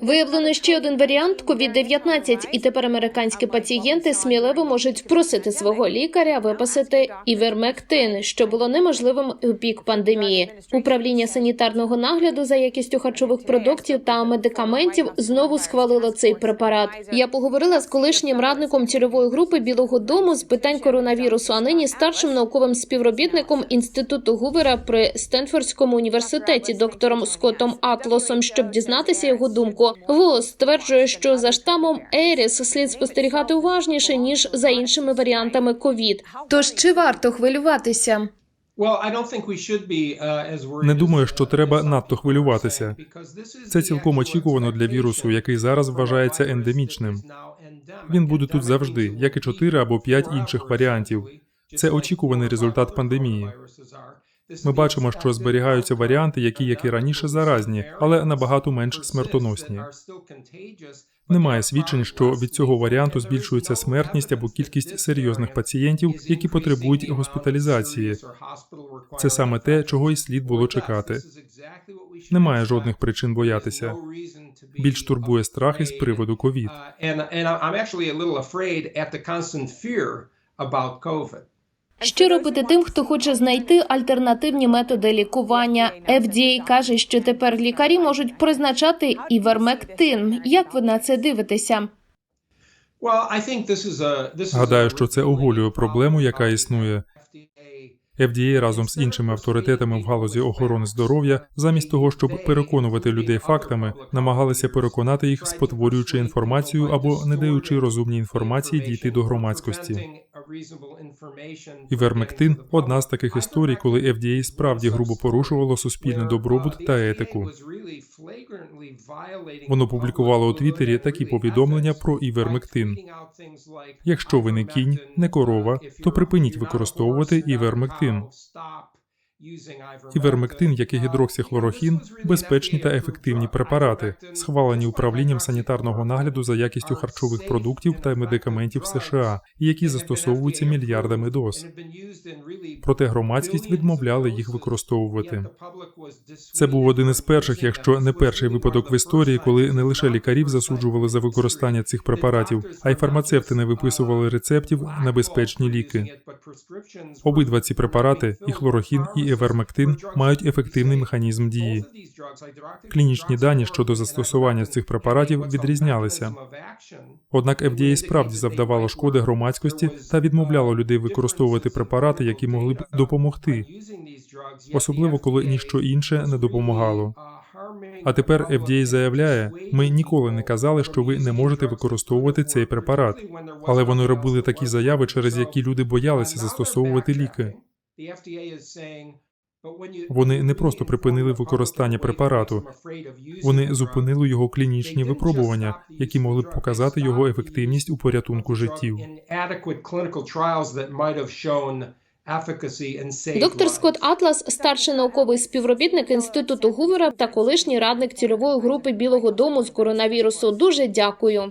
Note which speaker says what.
Speaker 1: Виявлено ще один варіант COVID-19, і тепер американські пацієнти сміливо можуть просити свого лікаря виписати івермектин, що було неможливим у пік пандемії. Управління санітарного нагляду за якістю харчових продуктів та медикаментів знову схвалило цей препарат. Я поговорила з колишнім радником цільової групи Білого Дому з питань коронавірусу, а нині старшим науковим співробітником інституту Гувера при Стенфордському університеті, доктором Скоттом Атлосом, щоб дізнатися його думку. Голос стверджує, що за штамом Еріс слід спостерігати уважніше ніж за іншими варіантами ковід. Тож чи варто хвилюватися?
Speaker 2: Не думаю, що треба надто хвилюватися. Це цілком очікувано для вірусу, який зараз вважається ендемічним. Він буде тут завжди, як і чотири або п'ять інших варіантів. Це очікуваний результат пандемії. Ми бачимо, що зберігаються варіанти, які, як і раніше, заразні, але набагато менш смертоносні. Немає свідчень, що від цього варіанту збільшується смертність або кількість серйозних пацієнтів, які потребують госпіталізації. Це саме те, чого й слід було чекати. Немає жодних причин боятися. Більш турбує страх із приводу ковід.
Speaker 1: Що робити тим, хто хоче знайти альтернативні методи лікування? FDA каже, що тепер лікарі можуть призначати івермектин. Як ви на це дивитеся?
Speaker 2: Гадаю, що це оголює проблему, яка існує. FDA разом з іншими авторитетами в галузі охорони здоров'я, замість того, щоб переконувати людей фактами, намагалися переконати їх, спотворюючи інформацію або не даючи розумній інформації дійти до громадськості. Івермектин одна з таких історій, коли FDA справді грубо порушувало суспільний добробут та етику. Воно публікувало у Твіттері такі повідомлення про івермектин. Якщо ви не кінь, не корова, то припиніть використовувати івермектин. Івермектин, як і гідроксихлорохін, безпечні та ефективні препарати, схвалені управлінням санітарного нагляду за якістю харчових продуктів та медикаментів США, які застосовуються мільярдами доз. Проте громадськість відмовляла їх використовувати. Це був один із перших, якщо не перший випадок в історії, коли не лише лікарів засуджували за використання цих препаратів, а й фармацевти не виписували рецептів на безпечні ліки. Обидва ці препарати, і хлорохін, і евермектин, мають ефективний механізм дії. Клінічні дані щодо застосування цих препаратів відрізнялися. Однак FDA справді завдавало шкоди громадськості та відмовляло людей використовувати препарати, які могли б допомогти, особливо коли ніщо інше не допомагало. А тепер FDA заявляє, ми ніколи не казали, що ви не можете використовувати цей препарат, але вони робили такі заяви, через які люди боялися застосовувати ліки. Вони не просто припинили використання препарату, вони зупинили його клінічні випробування, які могли б показати його ефективність у порятунку життів.
Speaker 1: Доктор Скотт Атлас, старший науковий співробітник інституту Гувера та колишній радник цільової групи Білого Дому з коронавірусу. Дуже дякую.